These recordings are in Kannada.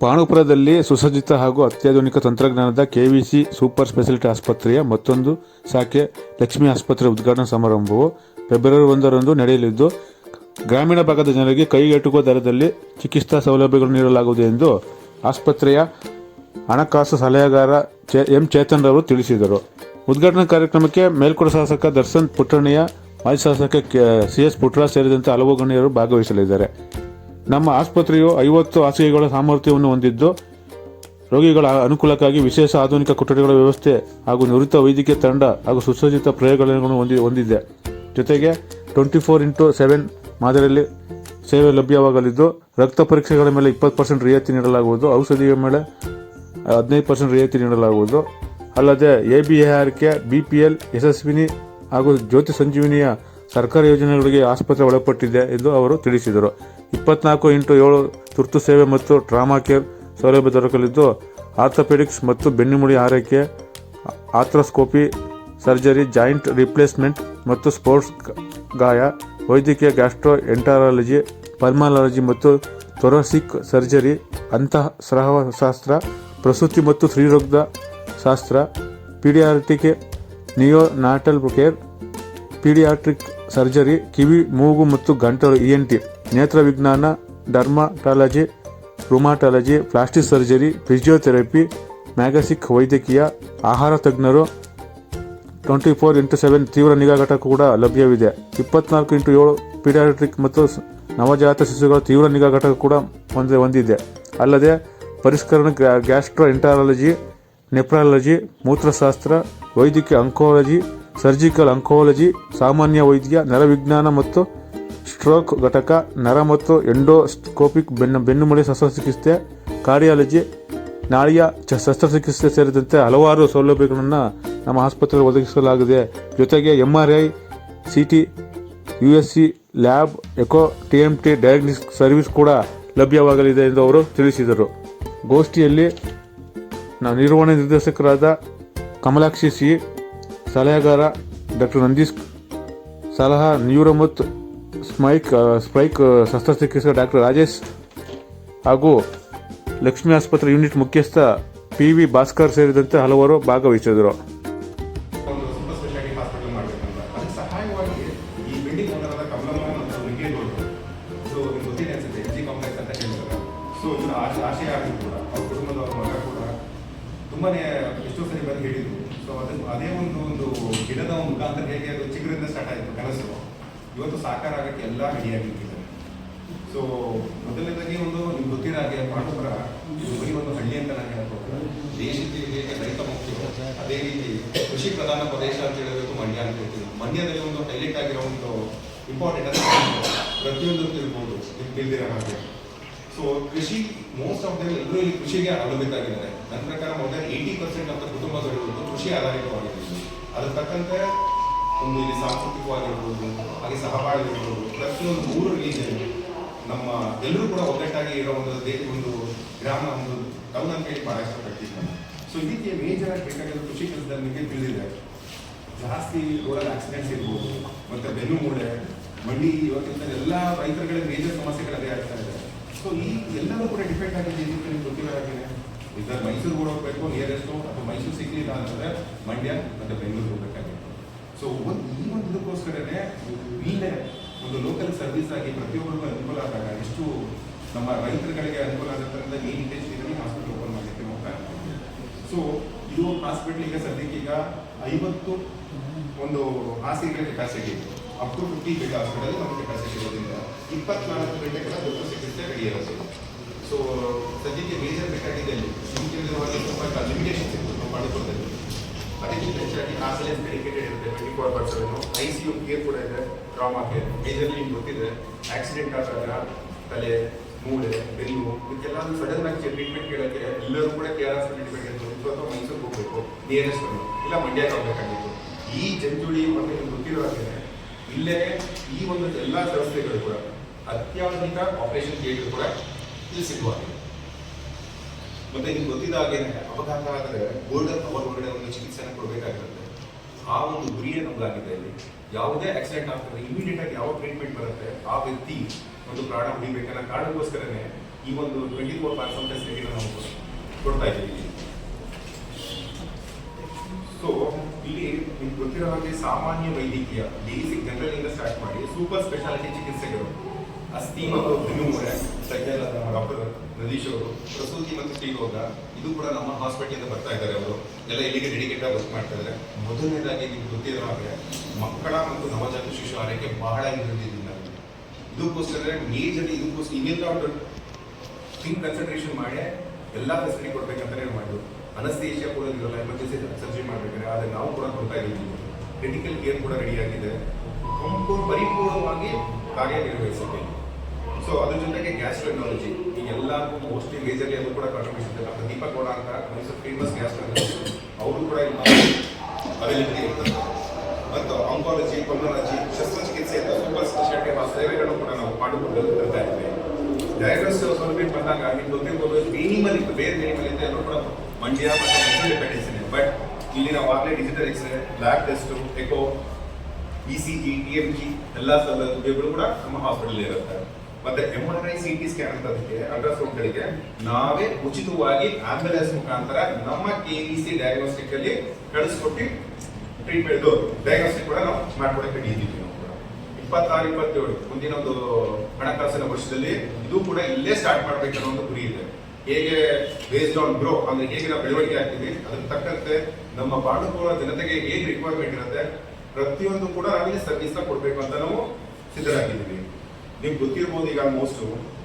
ಪಾಣುಪುರದಲ್ಲಿ ಸುಸಜ್ಜಿತ ಹಾಗೂ ಅತ್ಯಾಧುನಿಕ ತಂತ್ರಜ್ಞಾನದ ಕೆವಿಸಿ ಸೂಪರ್ ಸ್ಪೆಷಾಲಿಟಿ ಆಸ್ಪತ್ರೆಯ ಮತ್ತೊಂದು ಶಾಖೆ ಲಕ್ಷ್ಮಿ ಆಸ್ಪತ್ರೆ ಉದ್ಘಾಟನಾ ಸಮಾರಂಭವು ಫೆಬ್ರವರಿ ಒಂದರಂದು ನಡೆಯಲಿದ್ದು, ಗ್ರಾಮೀಣ ಭಾಗದ ಜನರಿಗೆ ಕೈಗೆಟುಕುವ ದರದಲ್ಲಿ ಚಿಕಿತ್ಸಾ ಸೌಲಭ್ಯಗಳನ್ನು ನೀಡಲಾಗುವುದು ಎಂದು ಆಸ್ಪತ್ರೆಯ ಹಣಕಾಸು ಸಲಹೆಗಾರ ಚೇ, ಎಂ. ಚೇತನ್ ರವರು ತಿಳಿಸಿದರು. ಉದ್ಘಾಟನಾ ಕಾರ್ಯಕ್ರಮಕ್ಕೆ ಮೇಲ್ಕೋಟೆ ಶಾಸಕ ದರ್ಶನ್ ಪುಟ್ಟಣ್ಣಯ್ಯ, ಮಾಜಿ ಶಾಸಕ ಸಿ. ಎಸ್. ಪುಟ್ಟರಾಜ್ ಸೇರಿದಂತೆ ಹಲವು ಗಣ್ಯರು ಭಾಗವಹಿಸಲಿದ್ದಾರೆ. ನಮ್ಮ ಆಸ್ಪತ್ರೆಯು ಐವತ್ತು ಹಾಸಿಗೆಗಳ ಸಾಮರ್ಥ್ಯವನ್ನು ಹೊಂದಿದ್ದು, ರೋಗಿಗಳ ಅನುಕೂಲಕ್ಕಾಗಿ ವಿಶೇಷ ಆಧುನಿಕ ಕೊಠಡಿಗಳ ವ್ಯವಸ್ಥೆ ಹಾಗೂ ನಿವೃತ್ತ ವೈದ್ಯಕೀಯ ತಂಡ ಹಾಗೂ ಸುಸಜ್ಜಿತ ಪ್ರಯೋಗಗಳನ್ನು ಹೊಂದಿ, ಹೊಂದಿದೆ. ಜೊತೆಗೆ ಟ್ವೆಂಟಿ ಫೋರ್ ಇಂಟು ಸೆವೆನ್ ಮಾದರಿಯಲ್ಲಿ ಸೇವೆ ಲಭ್ಯವಾಗಲಿದ್ದು, ರಕ್ತ ಪರೀಕ್ಷೆಗಳ ಮೇಲೆ ಇಪ್ಪತ್ತು ಪರ್ಸೆಂಟ್ ರಿಯಾಯಿತಿ ನೀಡಲಾಗುವುದು, ಔಷಧಿಯ ಮೇಲೆ ಹದಿನೈದು ಪರ್ಸೆಂಟ್ ರಿಯಾಯಿತಿ ನೀಡಲಾಗುವುದು. ಅಲ್ಲದೆ A B A R K, B P L, Yashasvini ಹಾಗೂ ಜ್ಯೋತಿ ಸಂಜೀವಿನಿಯ ಸರ್ಕಾರಿ ಯೋಜನೆಗಳಿಗೆ ಆಸ್ಪತ್ರೆ ಒಳಪಟ್ಟಿದೆ ಎಂದು ಅವರು ತಿಳಿಸಿದರು. ಇಪ್ಪತ್ನಾಲ್ಕು ಇಂಟು ಏಳು ತುರ್ತು ಸೇವೆ ಮತ್ತು ಟ್ರಾಮಾ ಕೇರ್ ಸೌಲಭ್ಯ ದೊರಕಲಿದ್ದು, ಆರ್ಥೋಪೆಡಿಕ್ಸ್ ಮತ್ತು ಬೆನ್ನುಮುಡಿ ಆರೈಕೆ ಆಥ್ರೋಸ್ಕೋಪಿ ಸರ್ಜರಿ, ಜಾಯಿಂಟ್ ರಿಪ್ಲೇಸ್ಮೆಂಟ್ ಮತ್ತು ಸ್ಪೋರ್ಟ್ಸ್ ಗಾಯ, ವೈದ್ಯಕೀಯ ಗ್ಯಾಸ್ಟ್ರೋ ಎಂಟಾರಾಲಜಿ ಪರ್ಮಾಲಜಿ ಮತ್ತು ಥೊರಾಸಿಕ್ ಸರ್ಜರಿ ಅಂತಃ ಶಾಸ್ತ್ರ ಪ್ರಸೂತಿ ಮತ್ತು ಸ್ತ್ರೀರೋಗದ ಶಾಸ್ತ್ರ paediatric neonatal care, paediatric surgery, ಕಿವಿ, ಮೂಗು ಮತ್ತು ಗಂಟಲು ಇ ಎನ್ ಟಿ ನೇತ್ರ ವಿಜ್ಞಾನ dermatology rheumatology, plastic surgery, physiotherapy, ಮ್ಯಾಗಸಿಕ್ ವೈದ್ಯಕೀಯ, ಆಹಾರ ತಜ್ಞರು, ಟ್ವೆಂಟಿ ಫೋರ್ ಇಂಟು ಸೆವೆನ್ ತೀವ್ರ ನಿಗಾ ಘಟಕ ಕೂಡ ಲಭ್ಯವಿದೆ. ಇಪ್ಪತ್ನಾಲ್ಕು ಇಂಟು ಏಳು ಪೀಡಿಯಾಟ್ರಿಕ್ ಮತ್ತು ನವಜಾತ ಶಿಶುಗಳ ತೀವ್ರ ನಿಗಾ ಘಟಕ ಕೂಡ ಹೊಂದಿ ಹೊಂದಿದೆ ಅಲ್ಲದೆ ಪರಿಷ್ಕರಣ ಗ್ಯಾ- ಗ್ಯಾಸ್ಟ್ರೋ ಇಂಟಾಲಜಿ ನೆಪ್ರಾಲಜಿ, ಮೂತ್ರಶಾಸ್ತ್ರ, ವೈದ್ಯಕೀಯ ಅಂಕೋಲಜಿ, ಸರ್ಜಿಕಲ್ ಅಂಕೋಲಜಿ, ಸಾಮಾನ್ಯ ವೈದ್ಯ ನರವಿಜ್ಞಾನ ಮತ್ತು ಸ್ಟ್ರೋಕ್ ಘಟಕ, ನರ ಮತ್ತು ಎಂಡೋಸ್ಕೋಪಿಕ್ ಬೆನ್ನು, ಬೆನ್ನುಮೂಳೆ ಶಸ್ತ್ರಚಿಕಿತ್ಸೆ, ಕಾರ್ಡಿಯಾಲಜಿ, ನಾಳಿಯ ಚ- ಶಸ್ತ್ರಚಿಕಿತ್ಸೆ ಸೇರಿದಂತೆ ಹಲವಾರು ಸೌಲಭ್ಯಗಳನ್ನು ನಮ್ಮ ಆಸ್ಪತ್ರೆಯಲ್ಲಿ ಒದಗಿಸಲಾಗಿದೆ. ಜೊತೆಗೆ M R I C T U S C lab, echo T M T diagnostic service ಕೂಡ ಲಭ್ಯವಾಗಲಿದೆ ಎಂದು ಅವರು ತಿಳಿಸಿದರು. ಗೋಷ್ಠಿಯಲ್ಲಿ ನಾವು ನಿರ್ವಹಣೆ ನಿರ್ದೇಶಕರಾದ ಕಮಲಾಕ್ಷಿ ಸಿ, ಸಲಹೆಗಾರ ಡಾಕ್ಟರ್ ನಂದೀಶ್, ಸಲಹಾ ನ್ಯೂರೋ ಮತ್ತು ಸ್ಮೈಕ್ ಸ್ಪೈಕ್ ಶಸ್ತ್ರಚಿಕಿತ್ಸಕ ಡಾಕ್ಟರ್ ರಾಜೇಶ್ ಹಾಗೂ ಲಕ್ಷ್ಮೀ ಆಸ್ಪತ್ರೆ ಯೂನಿಟ್ ಮುಖ್ಯಸ್ಥ ಪಿ ವಿ ಭಾಸ್ಕರ್ ಸೇರಿದಂತೆ ಹಲವರು ಭಾಗವಹಿಸಿದರು ಇವತ್ತು ಸಾಕಾರ ಆಗಕ್ಕೆ ಎಲ್ಲ ರೆಡಿಯಾಗಿರ್ತಿದ್ದಾರೆ ಸೊ ಮೊದಲನೇದಾಗಿ ಒಂದು ನಿಮ್ಗೆ ಗೊತ್ತಿರೋ ಹಾಗೆ ಪಾಂಡುಪುರ ಬರೀ ಒಂದು ಹಳ್ಳಿ ಅಂತ ನಾನು ಹೇಳ್ಬೋದು ದೇಶಕ್ಕೆ ಹೇಗೆ ರೈತ ಮುಖ್ಯ ಅದೇ ರೀತಿ ಕೃಷಿ ಪ್ರಧಾನ ಪ್ರದೇಶ ಅಂತ ಹೇಳಬೇಕು ಮಂಡ್ಯ ಅಂತ ಹೇಳ್ತೀವಿ ಮಂಡ್ಯದಲ್ಲಿ ಒಂದು ಹೈಲೈಟ್ ಆಗಿರೋ ಒಂದು ಇಂಪಾರ್ಟೆಂಟ್ ಅಂತ ಪ್ರತಿಯೊಂದು ಇರ್ಬೋದು ನಿಮ್ಗೆ ತಿಳಿದಿರೋ ಹಾಗೆ. ಸೊ ಕೃಷಿ ಮೋಸ್ಟ್ ಆಫ್ ದಮ್ ಎಲ್ಲರೂ ಇಲ್ಲಿ ಕೃಷಿಗೆ ಅವಲಂಬಿತಾಗಿದ್ದಾರೆ ನನ್ನ ಪ್ರಕಾರ ಮೊದಲ ಏಯ್ಟಿ ಪರ್ಸೆಂಟ್ ಅಂತ ಕುಟುಂಬಗಳು ಕೃಷಿ ಆಧಾರಿತವಾಗಿದೆ ಅದ್ರ ತಕ್ಕಂತೆ ಒಂದು ಇಲ್ಲಿ ಸಾಂಸ್ಕೃತಿಕವಾಗಿರ್ಬೋದು ಹಾಗೆ ಸಹಬಾಳ್ವೆ ಇರ್ಬೋದು, ಪ್ರತಿಯೊಂದು ಮೂರು ರಿಲೀಜನ್ ನಮ್ಮ ಎಲ್ಲರೂ ಕೂಡ ಒಗ್ಗಟ್ಟಾಗಿ ಇರೋ ಒಂದು ದೇಶ ಒಂದು ಗ್ರಾಮ, ಒಂದು ಟೌನ್ ಅಂತ ಹೇಳಿ ಭಾಳ ಇಷ್ಟಪಡ್ತೀನಿ ಸೊ ಈ ರೀತಿಯ ಮೇಜರ್ ಆಗಿ ಬೇಕಾಗಿರೋ ಕೃಷಿ ಕೆಲಸದಲ್ಲಿ ನಿಮಗೆ ತಿಳಿದಿದೆ. ಜಾಸ್ತಿ ರೋಡಲ್ಲಿ ಆಕ್ಸಿಡೆಂಟ್ಸ್ ಇರ್ಬೋದು, ಮತ್ತು ಬೆನ್ನು ಮೂಳೆ ಮಂಡಿ ಇವತ್ತಿನ ಎಲ್ಲ ರೈತರುಗಳ ಮೇಜರ್ ಸಮಸ್ಯೆಗಳು ಅದೇ ಆಗ್ತಾ ಇದೆ. ಸೊ ಈ ಎಲ್ಲವೂ ಕೂಡ ಡಿಪೆಂಡ್ ಆಗಿದೆ ಇದಕ್ಕೆ ನಿಮ್ಗೆ ಗೊತ್ತಿರೋದಾಗಿದೆ ಇದರ ಮೈಸೂರು ಹೋಗ್ಬೇಕು ನಿಯರೆಸ್ಟು ಅಥವಾ ಮೈಸೂರು ಸಿಗ್ಲಿಲ್ಲ ಅಂತಂದರೆ ಮಂಡ್ಯ ಮತ್ತು ಬೆಂಗಳೂರು ಹೋಗ್ಬೇಕಾಗಿತ್ತು ಸೊ ಒಂದು ಈ ಒಂದು ಇದಕ್ಕೋಸ್ಕರನೇ ಇಲ್ಲೇ ಒಂದು ಲೋಕಲ್ ಸರ್ವಿಸ್ ಆಗಿ ಪ್ರತಿಯೊಬ್ಬರಿಗೂ ಅನುಕೂಲ ಆದಾಗ ಎಷ್ಟು ನಮ್ಮ ರೈತರುಗಳಿಗೆ ಅನುಕೂಲ ಆಗುತ್ತೆ ಈ ಇಂಡಸ್ಟ್ರಿಯಲ್ಲಿ ಹಾಸ್ಪಿಟಲ್ ಓಪನ್ ಮಾಡಲಿಕ್ಕೆ ಹೋಗ್ತಾ ಸೊ ಇದು ಹಾಸ್ಪಿಟಲ್ ಈಗ ಸದ್ಯಕ್ಕೆ ಈಗ ಐವತ್ತು ಒಂದು ಹಾಸಿಗೆಗಳ capacity up to fifty bed hospital ನಮ್ಮ ಕೆಪಾಸಿಟಿ ಇರೋದ್ರಿಂದ ಇಪ್ಪತ್ನಾಲ್ಕು ಗಂಟೆಗಳ ದೊಡ್ಡ ಚಿಕಿತ್ಸೆ ರೆಡಿ ಇರೋದು ಸೊ ಸದ್ಯಕ್ಕೆ ಮೇಜರ್ ಬೇಕಾಗಿದೆ ಅಲ್ಲಿ ನಿಮ್ಗೆ ಲಿಮಿಟೇಷನ್ಸ್ ಇತ್ತು ನಾವು ಅದಕ್ಕಿಂತ ಹೆಚ್ಚಾಗಿ ಆಂಬುಲೆನ್ಸ್ ಡೆಡಿಕೇಟೆಡ್ ಇರುತ್ತೆ twenty four hour seven I C U care ಕೂಡ ಇದೆ ಟ್ರಾಮಾ ಕೇರ್ ಮೇಜರ್ಲಿ ನಿಮ್ಗೆ ಗೊತ್ತಿದೆ ಆಕ್ಸಿಡೆಂಟ್ ಆದಾಗ ತಲೆ, ಮೂಳೆ, ಬೆನ್ನು ಇದಕ್ಕೆಲ್ಲಾದ್ರೂ ಸಡನ್ ಆಗಿ ಟ್ರೀಟ್ಮೆಂಟ್ ಕೇಳೋಕ್ಕೆ ಎಲ್ಲರೂ ಕೂಡ ಕೆ ಆರ್ ಟ್ರೀಟ್ಮೆಂಟ್ ಡಿಪೆಂಡೆಂಟ್ ಅಥವಾ ಮೈಸೂರಿಗೆ ಹೋಗಬೇಕು ನಿಯರೆಸ್ಟ್ ಇಲ್ಲ ಮಂಡ್ಯಕ್ಕೆ ಹೋಗ್ಬೇಕಾಗಿತ್ತು. ಈ ಜಂಜುಳಿ ಮತ್ತೆ ನಿಮ್ಗೆ ಗೊತ್ತಿರೋ ಹಾಗೆ ಇಲ್ಲೇ ಈ ಒಂದು ಎಲ್ಲ ವ್ಯವಸ್ಥೆಗಳು ಕೂಡ ಅತ್ಯಾಧುನಿಕ ಆಪರೇಷನ್ ಥಿಯೇಟರ್ ಕೂಡ ಇಲ್ಲಿ ಸಿಗುವಾಗಿದೆ ಮತ್ತೆ ನಿಮ್ಗೆ ಗೊತ್ತಿದ್ದ ಹಾಗೆ ಅಪಘಾತ ಆದರೆ ಗೋಲ್ಡನ್ ಅವರ್ ಒಳಗಡೆ ಒಂದು ಚಿಕಿತ್ಸೆ ಕೊಡಬೇಕಾಗಿರುತ್ತೆ. ಆ ಒಂದು ಗುರಿಯೇ ನಮ್ದಾಗಿದೆ ಇಲ್ಲಿ ಯಾವುದೇ ಆಕ್ಸಿಡೆಂಟ್ ಆಗ್ತದೆ ಇಮಿಡಿಯೇಟ್ ಆಗಿ ಯಾವ ಟ್ರೀಟ್ಮೆಂಟ್ ಬರುತ್ತೆ, ಆ ವ್ಯಕ್ತಿ ಒಂದು ಪ್ರಾಣ ಉಳಿಬೇಕನ್ನ ಕಾರಣಕ್ಕೋಸ್ಕರನೇ ಈ ಒಂದು ಟ್ವೆಂಟಿ ಫೋರ್ ಪರ್ಸೆಂಟ್ ನಾವು ಕೊಡ್ತಾ ಇದ್ದೀವಿ ಸೊ ಇಲ್ಲಿ ನಿಮ್ಗೆ ಗೊತ್ತಿರೋ ಹಾಗೆ ಸಾಮಾನ್ಯ ವೈದ್ಯಕೀಯ ಬೇಸಿಕ್ ಜನರಲ್ ಇಂದ ಸ್ಟಾರ್ಟ್ ಮಾಡಿ ಸೂಪರ್ ಸ್ಪೆಷಾಲಿಟಿ ಚಿಕಿತ್ಸೆಗಳು. ಅಸ್ಥಿ ಮತ್ತು ಬೆನ್ನುಮೂಳೆ ಸೈಕಲ್ ಡಾಕ್ಟರ್ ನದೀಶ್ ಅವರು. ಪ್ರಸೂತಿ ಮತ್ತು ಸ್ತ್ರೀರೋಗ ಇದು ಕೂಡ ನಮ್ಮ ಹಾಸ್ಪಿಟಲ್ ಬರ್ತಾ ಇದ್ದಾರೆ ಅವರು. ಎಲ್ಲ ಇಲ್ಲಿಗೆ ಡೆಡಿಕೇಟ್ ಆಗಿ ವರ್ಕ್ ಮಾಡ್ತಾ ಇದ್ದಾರೆ. ಮೊದಲನೇದಾಗಿ ನಿಮ್ಗೆ ಗೊತ್ತಿರೋ ಹಾಗೆ, ಮಕ್ಕಳ ಮತ್ತು ನವಜಾತ ಶಿಶು ಆರೈಕೆ ಬಹಳ ಹಿಂದುಳಿದಿದೆ ಇದಕ್ಕೋಸ್ಕರ ಮೇಜರ್ ಇದಕ್ಕೋಸ್ಕರ ಇವೆಲ್ಲ ಒಂದು ಥಿಂಕ್ ಕನ್ಸಂಟ್ರೇಷನ್ ಮಾಡಿ, ಎಲ್ಲ ಫೆಸಿಲಿಟಿ ಕೊಡ್ಬೇಕಂತಾನೆ ಮಾಡಿದ್ರು ಅನಸ್ತೇಷಿಯಾ ಕೂಡ ಇರಲ್ಲ ಎಮರ್ಜೆನ್ಸಿ ಸರ್ಜರಿ ಮಾಡ್ಬೇಕಾದ್ರೆ, ಆದರೆ ನಾವು ಕೂಡ ಕೊಡ್ತಾ ಇದ್ದೀವಿ. ಕ್ರಿಟಿಕಲ್ ಕೇರ್ ಕೂಡ ರೆಡಿ ಆಗಿದೆ. ಪರಿಪೂರ್ಣವಾಗಿ ಕಾರ್ಯನಿರ್ವಹಿಸುತ್ತೆ. ಸೊ ಅದ್ರ ಜೊತೆಗೆ ಗ್ಯಾಸ್ಟ್ರೆನಾಲಜಿ ಈಗ ಎಲ್ಲ ಮೋಸ್ಟ್ಲಿ ಮೇಜರ್ಲಿ ಎಲ್ಲರೂ ಕೂಡ ಕಾಂಟ್ರಿಬ್ಯೂಷನ್ ಇದೆ ಡಾಕ್ಟರ್ ದೀಪಕ್ ಗೌಡ ಅಂತ ಮೈಸೂರು ಫೇಮಸ್ ಗ್ಯಾಸ್ಟ್ರೆನಾಲಜಿ ಅವರು ಕೂಡ ಅವೈಲಬಿಲಿಟಿ ಇರ್ತದೆ ಮತ್ತು ಆಂಕಾಲಜಿ ಪಲ್ಮನಾಲಜಿ ಶಸ್ತ್ರಚಿಕಿತ್ಸೆ ಅಂತ ಸೂಪರ್ ಸ್ಪೆಷಾಲಿಟಿ ಸೇವೆಗಳನ್ನು ಕೂಡ ನಾವು ಮಾಡಿಕೊಂಡು ತರ್ತಾ ಇದ್ದೇವೆ. ಡಯಾಗ್ನೋಸ್ ಸೌಲಭ್ಯ ಬಂದಾಗ ನಿಮ್ಗೆ ಗೊತ್ತಿರ್ಬೋದು ಮಿನಿಮಲ್ ಇತ್ತು. ಬೇರೆ ಮಿನಿಮಲ್ ಇತ್ತು ಎಲ್ಲರೂ ಕೂಡ ಮಂಡ್ಯ ಮತ್ತು ಡಿಪೆಂಡೆನ್ಸ್ ಇದೆ. ಬಟ್ ಇಲ್ಲಿ ನಾವು ಆಗಲೇ digital x ray lab test echo E C G T M G ಎಲ್ಲ ಸೌಲಭ್ಯಗಳು ಕೂಡ ನಮ್ಮ ಹಾಸ್ಪಿಟಲ್ ಇರುತ್ತೆ. ಮತ್ತೆ M R I C T scan ಅಂತದಕ್ಕೆ ultrasound ಗಳಿಗೆ ನಾವೇ ಉಚಿತವಾಗಿ ಆಂಬ್ಯುಲೆನ್ಸ್ ಮುಖಾಂತರ ನಮ್ಮ ಕೆ ಇ ಸಿ ಡಯಾಗ್ನೋಸ್ಟಿಕ್ ಅಲ್ಲಿ ಕಳಿಸ್ಕೊಟ್ಟು ಟ್ರೀಟ್ಮೆಂಟ್ ಡಯಾಗ್ನೋಸ್ಟಿಕ್ ಕೂಡ ನಾವು ಮಾಡ್ಕೊಡಕ್ಕೆ ಇದ್ದೀವಿ ನಾವು ಕೂಡ. ಇಪ್ಪತ್ತಾರು, ಇಪ್ಪತ್ತೇಳು, ಮುಂದಿನ ಒಂದು ಹಣಕಾಸಿನ ವರ್ಷದಲ್ಲಿ ಇದು ಕೂಡ ಇಲ್ಲೇ ಸ್ಟಾರ್ಟ್ ಮಾಡ್ಬೇಕನ್ನೋ ಒಂದು ಗುರಿ ಇದೆ. ಹೇಗೆ ಬೇಸ್ಡ್ ಆನ್ ಗ್ರೋ ಅಂದ್ರೆ ಹೇಗೆ ನಾವು ಬೆಳವಣಿಗೆ ಆಗ್ತೀವಿ, ಅದಕ್ಕೆ ತಕ್ಕಂತೆ ನಮ್ಮ ಬಾಡುಕೋಳ ಜನತೆಗೆ ಏನ್ ರಿಕ್ವೈರ್ಮೆಂಟ್ ಇರುತ್ತೆ, ಪ್ರತಿಯೊಂದು ಕೂಡ ನಾವಿಲ್ಲಿ ಸರ್ವಿಸ್ ಕೊಡಬೇಕು ಅಂತ ನಾವು ಸಿದ್ಧರಾಗಿದ್ದೀವಿ. ನಿಮ್ಗೆ ಗೊತ್ತಿರ್ಬೋದು ಈಗ ಮೋಸ್ಟ್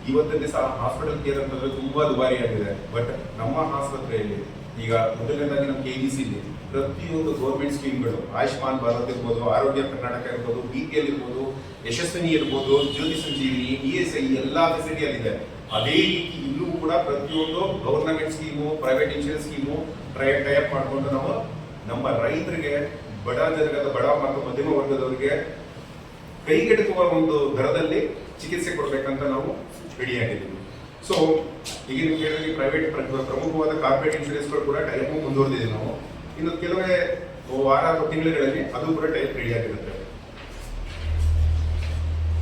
ಇವತ್ತಿನ ದಿವಸ ಹಾಸ್ಪಿಟಲ್ ಕೇರ್ ಅಂತಂದ್ರೆ ತುಂಬಾ ದುಬಾರಿ ಆಗಿದೆ ಬಟ್ ನಮ್ಮ ಆಸ್ಪತ್ರೆಯಲ್ಲಿ ಈಗ ಮೊದಲನೇದಾಗಿ ನಮ್ಮ ಕೆ ಬಿ ಸಿ ಪ್ರತಿಯೊಂದು ಗೌರ್ಮೆಂಟ್ ಸ್ಕೀಮ್ಗಳು ಆಯುಷ್ಮಾನ್ ಭಾರತ್ ಇರ್ಬೋದು, ಆರೋಗ್ಯ ಕರ್ನಾಟಕ ಇರ್ಬೋದು ಬಿ ಪಿ ಎಲ್ ಇರ್ಬೋದು, ಯಶಸ್ವಿನಿ ಇರ್ಬೋದು Jyothi Sanjeevini E S I ಎಲ್ಲಾ ಫೆಸಿಲಿಟಿ ಅಲ್ಲಿದೆ ಅದೇ ರೀತಿ ಇಲ್ಲೂ ಕೂಡ ಪ್ರತಿಯೊಂದು government scheme private insurance scheme type ಮಾಡಿಕೊಂಡು ನಾವು ನಮ್ಮ ರೈತರಿಗೆ ಬಡ ಜನಗದ ಬಡ ಮತ್ತು ಮಧ್ಯಮ ವರ್ಗದವರಿಗೆ ಕೈಗೆಟಕುವ ಒಂದು ದರದಲ್ಲಿ ಚಿಕಿತ್ಸೆ ಕೊಡಬೇಕಂತ ನಾವು ರೆಡಿಯಾಗಿದ್ದೀವಿ ಸೊ ಈಗಿನ ಕೇಳಿ ಪ್ರೈವೇಟ್ ಪ್ರಮುಖವಾದ ಕಾರ್ಪೊರೇಟ್ ಇನ್ಶೂರೆನ್ಸ್ಗಳು ಕೂಡ ಟೈಮು ಮುಂದುವರೆದಿದೆ ನಾವು. ಇನ್ನು ಕೆಲವೇ ವಾರ ಅಥವಾ ತಿಂಗಳುಗಳಲ್ಲಿ ಅದು ಕೂಡ ಟೈಪ್ ರೆಡಿ ಆಗಿರುತ್ತೆ.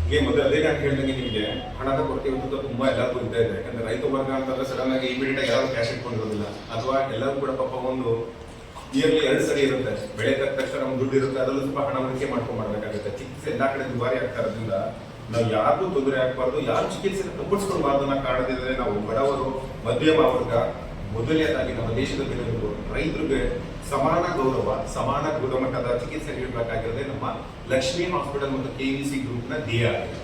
ಈಗ ಮೊದಲು ಅದೇ ನಾನು ಹೇಳಿದಂಗೆ ನಿಮಗೆ ಹಣದ ಕೊರತೆ ಅಂತ ತುಂಬಾ ಎಲ್ಲರಿಗೂ ಇದ್ದೇ ಇದೆ. ಯಾಕಂದ್ರೆ ರೈತ ವರ್ಗ ಅಂತಂದ್ರೆ ಸಡನ್ ಆಗಿ ಇಮಿಡಿಯೇಟ್ ಆಗಿ ಯಾರು ಕ್ಯಾಶ್ ಇಟ್ಕೊಂಡಿರೋದಿಲ್ಲ. ಅಥವಾ ಎಲ್ಲರೂ ಕೂಡ ಪಾಪ ಒಂದು ಇಯರ್ಲಿ ಎರಡು ಸರಿ ಇರುತ್ತೆ. ಬೆಳೆ ತಕ್ಷಣ ನಮ್ಗೆ ದುಡ್ಡು ಇರುತ್ತೆ. ಅದರಲ್ಲೂ ಸ್ವಲ್ಪ ಹಣ ಹೂಡಿಕೆ ಮಾಡ್ಕೊಂಡ್ ಮಾಡ್ಬೇಕಾಗುತ್ತೆ. ಚಿಕಿತ್ಸೆ ಎಲ್ಲಾ ಕಡೆ ದುಬಾರಿ ಆಗ್ತಾ ಇರೋದ್ರಿಂದ ನಾವು ಯಾರಿಗೂ ತೊಂದರೆ ಆಗಬಾರ್ದು, ಯಾರು ಚಿಕಿತ್ಸೆ ತಪ್ಪಿಸ್ಕೊಳ್ಬಾರ್ದು ಅನ್ನೋ ಕಾರಣದಿಂದ ನಾವು ಬಡವರು, ಮಧ್ಯಮ ವರ್ಗ, ಮೊದಲನೇದಾಗಿ ನಮ್ಮ ದೇಶದ ಜನರಿಗೂ ರೈತರಿಗೆ ಸಮಾನ ಗೌರವ, ಸಮಾನ ಗುಣಮಟ್ಟದ ಚಿಕಿತ್ಸೆ ನೀಡಬೇಕಾಗಿರೋದೇ ನಮ್ಮ ಲಕ್ಷ್ಮೀ ಹಾಸ್ಪಿಟಲ್ ಮತ್ತು ಕೆ ವಿ ಸಿ ಗ್ರೂಪ್ನ ಧ್ಯೇಯ ಆಗಿದೆ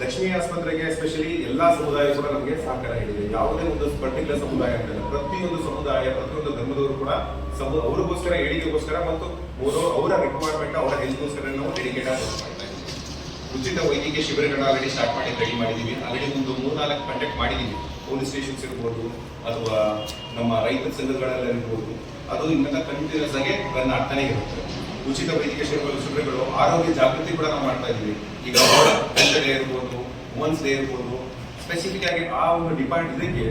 ಲಕ್ಷ್ಮೀ ಆಸ್ಪತ್ರೆಗೆ ಎಸ್ಪೆಷಲಿ ಎಲ್ಲಾ ಸಮುದಾಯ ಕೂಡ ನಮಗೆ ಸಹಕಾರ ನೀಡಿದೆ ಯಾವುದೇ ಒಂದು ಪರ್ಟಿಕ್ಯುಲರ್ ಸಮುದಾಯ ಅಂತಲ್ಲ, ಪ್ರತಿಯೊಂದು ಸಮುದಾಯ, ಪ್ರತಿಯೊಂದು ಧರ್ಮದವರು ಕೂಡ ಸಮು ಅವ್ರಿಗೋಸ್ಕರ ಏಳಿಗೆಗೋಸ್ಕರ ಮತ್ತು ಅವರು ರಿಕ್ವೈರ್ಮೆಂಟ್ ಅವರ ಹೆಲ್ತ್ಗೋಸ್ಕರ ನಾವು ಡೆಡಿಕೇಟ್ ಆಗಿ. ಉಚಿತ ವೈದ್ಯಕೀಯ ಶಿಬಿರಗಳನ್ನ ಆಲ್ರೆಡಿ ಸ್ಟಾರ್ಟ್ ಮಾಡಿ ರೆಡಿ ಮಾಡಿದ್ದೀವಿ ಆಲ್ರೆಡಿ ಒಂದು ಮೂರ್ನಾಲ್ಕು ಕಂಡಕ್ಟ್ ಮಾಡಿದ್ದೀವಿ ಪೊಲೀಸ್ ಸ್ಟೇಷನ್ಸ್ ಇರ್ಬೋದು, ಅಥವಾ ನಮ್ಮ ರೈತ ಸಂಘಗಳಲ್ಲಿರ್ಬೋದು ಅದು ಇನ್ನೆಲ್ಲ ಕಂಟಿನ್ಯೂಸ್ ಆಗಿ ರನ್ ಆಗ್ತಾನೆ ಇರುತ್ತೆ. ಉಚಿತ ವೈದ್ಯಕೀಯ ಶಿಬಿರಗಳು ಆರೋಗ್ಯ ಜಾಗೃತಿ ಕೂಡ ನಾವು ಮಾಡ್ತಾ ಇದ್ದೀವಿ. ಈಗ ಡೇ ಇರ್ಬೋದು ವುಮನ್ಸ್ ಡೇ ಇರ್ಬೋದು. ಸ್ಪೆಸಿಫಿಕ್ ಆಗಿ ಆ ಒಂದು ಡಿಪಾರ್ಟ್ ಇದಕ್ಕೆ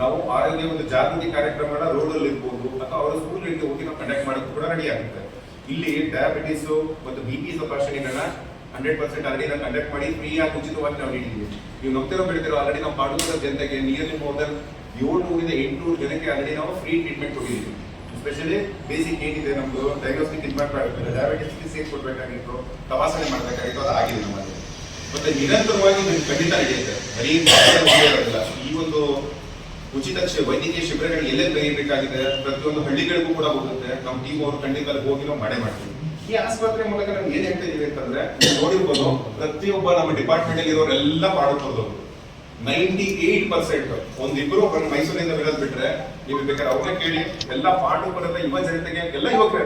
ನಾವು ಆರೋಗ್ಯ ಒಂದು ಜಾಗೃತಿ ಕಾರ್ಯಕ್ರಮಗಳ ರೋಡಲ್ಲಿ ಇರ್ಬೋದು, ಅಥವಾ ಅವರ ಸ್ಕೂಲ್ಗಳಿಗೆ ಹೋಗಿ ನಾವು ಕಂಡಕ್ಟ್ ಮಾಡೋದು ಕೂಡ ರೆಡಿ ಆಗುತ್ತೆ. ಇಲ್ಲಿ ಡಯಾಬಿಟಿಸ್ ಮತ್ತು ಬಿ ಪಿ ತಪಾಸಣೆಗಳನ್ನ ಹಂಡ್ರೆಡ್ ಪರ್ಸೆಂಟ್ ಆಲ್ರೆಡಿ ನಾವು ಕಂಡಕ್ಟ್ ಮಾಡಿ ಫ್ರೀ ಆಗಿ ಉಚಿತವಾಗಿ ನಾವು ನೀಡಿದ್ದೀವಿ ನೀವು ನೋಡ್ತಿರೋ ಬೆಳಿತಿರೋ ಆಲ್ರೆಡಿ ನಾವು ಮಾಡುವ ಜನತೆಗೆ ನಿಯರ್ಲಿ ಮೋರ್ ದನ್ ಏಳ್ನೂರಿಂದ ಎಂಟುನೂರು ಜನಕ್ಕೆ ಆಲ್ರೆಡಿ ನಾವು ಫ್ರೀ ಟ್ರೀಟ್ಮೆಂಟ್ ಕೊಟ್ಟಿದ್ದೀವಿ. ಎಸ್ಪೆಷಲಿ ಬೇಸಿಕ್ ಏನಿದೆ ನಮ್ದು ಡಯಾಗ್ನೋಸ್ಟಿಕ್ ಟ್ರೀಟ್ಮೆಂಟ್ ಮಾಡಬೇಕಾದ್ರೆ ಡಯಾಬಿಟಿಸ್ ಚಿಕಿತ್ಸೆ ಕೊಡಬೇಕಾಗಿತ್ತು, ತಪಾಸಣೆ ಮಾಡಬೇಕಾಗಿತ್ತು, ಅದು ಆಗಿದೆ ನಮ್ಮಲ್ಲಿ. ಮತ್ತೆ ನಿರಂತರವಾಗಿ ಖಂಡಿತ ನಡೆಯುತ್ತೆ. ಬರೀ ಇರೋದಿಲ್ಲ. ಈ ಒಂದು ಉಚಿತ ವೈದ್ಯಕೀಯ ಶಿಬಿರಗಳು ಎಲ್ಲೆಲ್ಲಿ ತೆಗೆಯಬೇಕಾಗಿದೆ ಪ್ರತಿಯೊಂದು ಹಳ್ಳಿಗಳಿಗೂ ಕೂಡ ಹೋಗುತ್ತೆ. ನಮ್ಮ ಟೀಮ್ ಅವರು ಖಂಡಿತ ಹೋಗಿ ನಾವು ಮಾಡೇ ಮಾಡ್ತೀವಿ. ಈ ಆಸ್ಪತ್ರೆ ಮೂಲಕ ನಮ್ಗೆ ಏನ್ ಹೇಳ್ತಾ ಇದೀವಿ ಅಂತಂದ್ರೆ ನೋಡಿರ್ಬೋದು, ಪ್ರತಿಯೊಬ್ಬ ನಮ್ಮ ಡಿಪಾರ್ಟ್ಮೆಂಟ್ ಅಲ್ಲಿ ಇರೋರೆಲ್ಲ ಪಾಡುತ್ತೋದು ನೈಂಟಿ ಏಟ್ ಪರ್ಸೆಂಟ್ ಒಂದಿಬ್ರು ಬಂದು ಮೈಸೂರಿಂದ ಬಿಡೋದ್ ಬಿಟ್ರೆ ನೀವು ಬೇಕಾದ್ರೆ ಅವ್ರನ್ನ ಕೇಳಿ, ಎಲ್ಲ ಪಾಠ ಬರೋದ ಯುವ ಜನತೆಗೆ ಎಲ್ಲ ಯುವಕರೇ,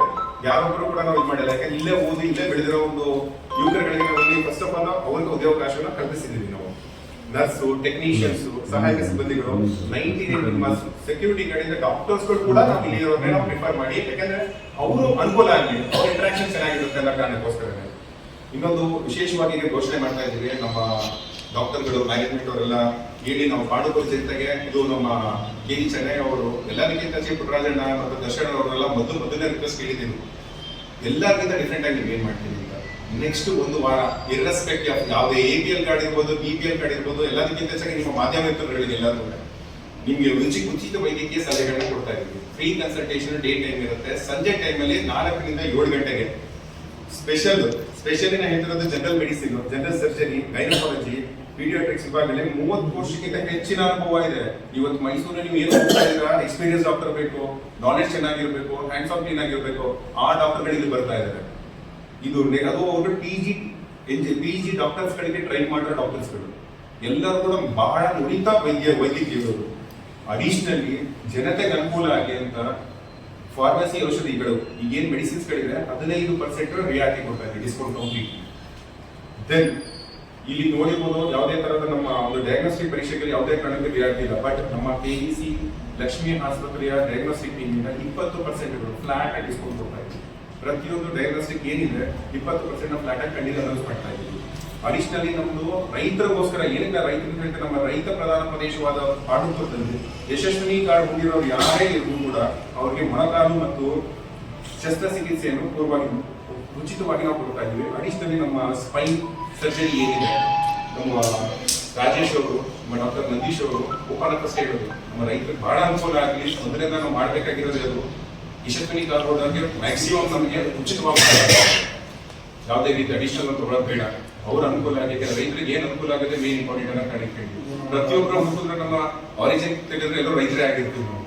ಯಾರೊಬ್ರು ಕೂಡ ನಾವು ಇದು ಮಾಡಿಲ್ಲ. ಯಾಕಂದ್ರೆ ಇಲ್ಲೇ ಓದಿ, ಇಲ್ಲೇ ಬೆಳೆದಿರೋ ಒಂದು ಯುವಕರುಗಳಿಗೆ ಫಸ್ಟ್ ಆಫ್ ಆಲ್ ಅವ್ರಿಗೆ ಉದ್ಯೋಗಾವಕಾಶವನ್ನು ಕಲ್ಪಿಸಿದ್ದೀವಿ ನಾವು. ನರ್ಸು ಟೆಕ್ನಿಷಿಯನ್ಸ್ ಸಹಾಯಕ ಸಿಬ್ಬಂದಿಗಳು ನೈಂಟಿ ಸೆಕ್ಯೂರಿಟಿ ಕಡೆಯಿಂದ ಡಾಕ್ಟರ್ಸ್ಗಳು ಕೂಡ ನಾವು ಇಲ್ಲಿ ನಾವು ಪ್ರಿಫರ್ ಮಾಡಿ. ಯಾಕಂದ್ರೆ ಅವರು ಅನುಕೂಲ ಆಗಲಿ ಅವ್ರ ಇಂಟ್ರಾಕ್ಷನ್ ಚೆನ್ನಾಗಿರುತ್ತೆ ಅನ್ನೋ ಕಾರಣಕ್ಕೋಸ್ಕರ ಇನ್ನೊಂದು ವಿಶೇಷವಾಗಿ ಈಗ ಘೋಷಣೆ ಮಾಡ್ತಾ ಇದ್ದೀವಿ ನಮ್ಮ ಡಾಕ್ಟರ್ಗಳು ಮ್ಯಾನೇಜ್ಮೆಂಟ್ ಅವರೆಲ್ಲ ಹೇಳಿ ನಾವು ಪಾಂಡುಪುರ ಜನತೆಗೆ ಇದು ನಮ್ಮ ಕೆ ಜಿ ಚೆನ್ನೈ ಅವರು ಎಲ್ಲರಿಗಿಂತ ಜಿ ಪುಟ್ಟರಾಜಣ್ಣ ಮತ್ತು ದರ್ಶನ್ ಅವರೆಲ್ಲ ಮೊದಲು ಮೊದಲನೇ ರಿಕ್ವೆಸ್ಟ್ ಕೇಳಿದ್ದೀವಿ ಎಲ್ಲರಿಗಿಂತ ಡಿಫ್ರೆಂಟ್ ಆಗಿ ನೀವು ಏನ್ ಮಾಡ್ತೀವಿ ನೆಕ್ಸ್ಟ್ ಒಂದು ವಾರ ಇರ್ರೆಸ್ಪೆಕ್ಟಿವ್ ಆಫ್ ಯಾವುದೇ ಎ ಪಿ ಎಲ್ ಕಾರ್ಡ್ ಇರ್ಬೋದು ಬಿ ಪಿ ಎಲ್ ಕಾರ್ಡ್ ಇರ್ಬೋದು, ಎಲ್ಲದಕ್ಕಿಂತ ಹೆಚ್ಚಾಗಿ ನಿಮ್ಮ ಮಾಧ್ಯಮ ಮಿತ್ರಗಳಿಗೆ ಎಲ್ಲರೂ ನಿಮಗೆ ರುಚಿ ಉಚಿತ ವೈದ್ಯಕೀಯ ಸಲಹೆಗಳನ್ನ ಕೊಡ್ತಾ ಇದ್ದೀವಿ. ಫ್ರೀ ಕನ್ಸಲ್ಟೇಷನ್ ಡೇ ಟೈಮ್ ಇರುತ್ತೆ. ಸಂಜೆ ಟೈಮಲ್ಲಿ ನಾಲ್ಕರಿಂದ ಏಳು ಗಂಟೆಗೆ ಸ್ಪೆಷಲ್ ಸ್ಪೆಷಲಿ ನಾನು ಹೇಳ್ತಿರೋದು general medicine general surgery gynaecology paediatrics ವಿಭಾಗದಲ್ಲಿ ಮೂವತ್ತು ವರ್ಷಕ್ಕಿಂತ ಹೆಚ್ಚಿನ ಅನುಭವ ಇದೆ. ಇವತ್ತು ಮೈಸೂರಲ್ಲಿ ನೀವು ಏನು ಇದ್ದೀರಾ? ಎಕ್ಸ್ಪೀರಿಯನ್ಸ್ ಡಾಕ್ಟರ್ ಬೇಕು ನಾಲೆಜ್ ಚೆನ್ನಾಗಿರ್ಬೇಕು ಹ್ಯಾಂಡ್ಸ್ ಆಫ್ ಕ್ಲೀನ್ ಆಗಿರ್ಬೇಕು, ಆ ಡಾಕ್ಟರ್ಗಳು ಇಲ್ಲಿ ಬರ್ತಾ ಇದ್ದಾರೆ. ಇದು ಅದು ಅವರು P G P G doctors ಗಳಿಗೆ ಟ್ರೈನ್ ಮಾಡಿರೋ ಡಾಕ್ಟರ್ಸ್ಗಳು ಎಲ್ಲರೂ ಕೂಡ ಬಹಳ ನುರಿತ ವೈದ್ಯ ವೈದ್ಯಕೀಯರು ಅಡಿಷನಲಿ ಜನತೆಗೆ ಅನುಕೂಲ ಆಗಿ ಅಂತ ಫಾರ್ಮಸಿ ಔಷಧಿಗಳು, ಈಗೇನು ಮೆಡಿಸಿನ್ಸ್ ಗಳಿದೆ ಹದಿನೈದು ಪರ್ಸೆಂಟ್ ರಿಯಾಯಿತಿ ಕೊಡ್ತಾ ಇದೆ ಡಿಸ್ಕೌಂಟ್ ಕಂಪ್ಲೀಟ್ ದೆನ್ ಇಲ್ಲಿ ನೋಡಿರ್ಬೋದು ಯಾವುದೇ ತರಹದ ನಮ್ಮ ಒಂದು ಡಯಾಗ್ನೋಸ್ಟಿಕ್ ಪರೀಕ್ಷೆಗಳು ಯಾವುದೇ ಕಾರಣಕ್ಕೆ ರಿಯಾಯಿತಿ ಇಲ್ಲ. ಬಟ್ ನಮ್ಮ ಕೆ ಇ ಸಿ ಲಕ್ಷ್ಮಿ ಆಸ್ಪತ್ರೆಯ ಡಯಾಗ್ನೋಸ್ಟಿಕ್ ಟೀಮಿಂದ ಇಪ್ಪತ್ತು ಪರ್ಸೆಂಟ್ ಫ್ಲಾಟ್ ಡಿಸ್ಕೌಂಟ್ ಕೊಡ್ತಾ ಇದ್ದೀವಿ ಪ್ರತಿಯೊಂದು ಡಯಾಗ್ನೋಸ್ಟಿಕ್ ಏನಿದೆ, ಇಪ್ಪತ್ತು ಪರ್ಸೆಂಟ್ ಫ್ಲಾಟ್ ಆಗಿ ಖಂಡಿತ ಅನೌನ್ಸ್ ಮಾಡ್ತಾ ಇದ್ದೀವಿ. ಅಡಿಷನಲಿ ನಮ್ದು ರೈತರಿಗೋಸ್ಕರ, ಏನಿಲ್ಲ, ರೈತರು ಹೇಳ್ತಾರೆ, ನಮ್ಮ ರೈತ ಪ್ರಧಾನ ಪ್ರದೇಶವಾದ ಪಾಂಡುಪುರದಲ್ಲಿ ಯಶಸ್ವಿನಿ ಕಾರ್ಡ್ ಹೊಂದಿರೋರು ಯಾರೇ ಇದ್ರು ಕೂಡ ಅವ್ರಿಗೆ ಮೊಣಕಾಲು ಮತ್ತು ಶಸ್ತ್ರಚಿಕಿತ್ಸೆಯನ್ನು ಪೂರ್ವವಾಗಿ ಉಚಿತವಾಗಿ ನಾವು ಕೊಡ್ತಾ ಇದ್ದೀವಿ. ಅಡಿಷನಲಿ ನಮ್ಮ ಸ್ಪೈನ್ ಸರ್ಜರಿ ಏನಿದೆ, ನಮ್ಮ ರಾಜೇಶ್ ಅವರು, ನಮ್ಮ ಡಾಕ್ಟರ್ ನಂದೀಶ್ ಅವರು ಉಪನಕಸ್ ಅವರು, ನಮ್ಮ ರೈತರಿಗೆ ಬಹಳ ಅನುಕೂಲ ಆಗಲಿ, ಮೊದಲೇ ನಾವು ಮಾಡಬೇಕಾಗಿರೋದು ಅದು. ಯಶಸ್ವಿನಿ ಹೋದಾಗ ಮ್ಯಾಕ್ಸಿಮಮ್ ನಮಗೆ ಉಚಿತವಾಗಿ ಯಾವುದೇ ರೀತಿ ಅಡಿಷನಲ್ ತಗೊಳ್ಳೋದು ಬೇಡ. ಅವ್ರ ಅನುಕೂಲ ಆಗಿದೆ, ರೈತರಿಗೆ ಏನು ಅನುಕೂಲ ಆಗುತ್ತೆ ಮೇನ್ ಇಂಪಾರ್ಟೆಂಟ್ ಅಂತ ಕಾಣಿಕೆ ಪ್ರತಿಯೊಬ್ಬರ ಹುಟ್ಟಿದ್ರೆ ನಮ್ಮ ಆರಿಜಿನ್ ತೆಗೆದ್ರೆ ಎಲ್ಲರೂ ರೈತರೇ ಆಗಿರ್ತೀವಿ ನಾವು.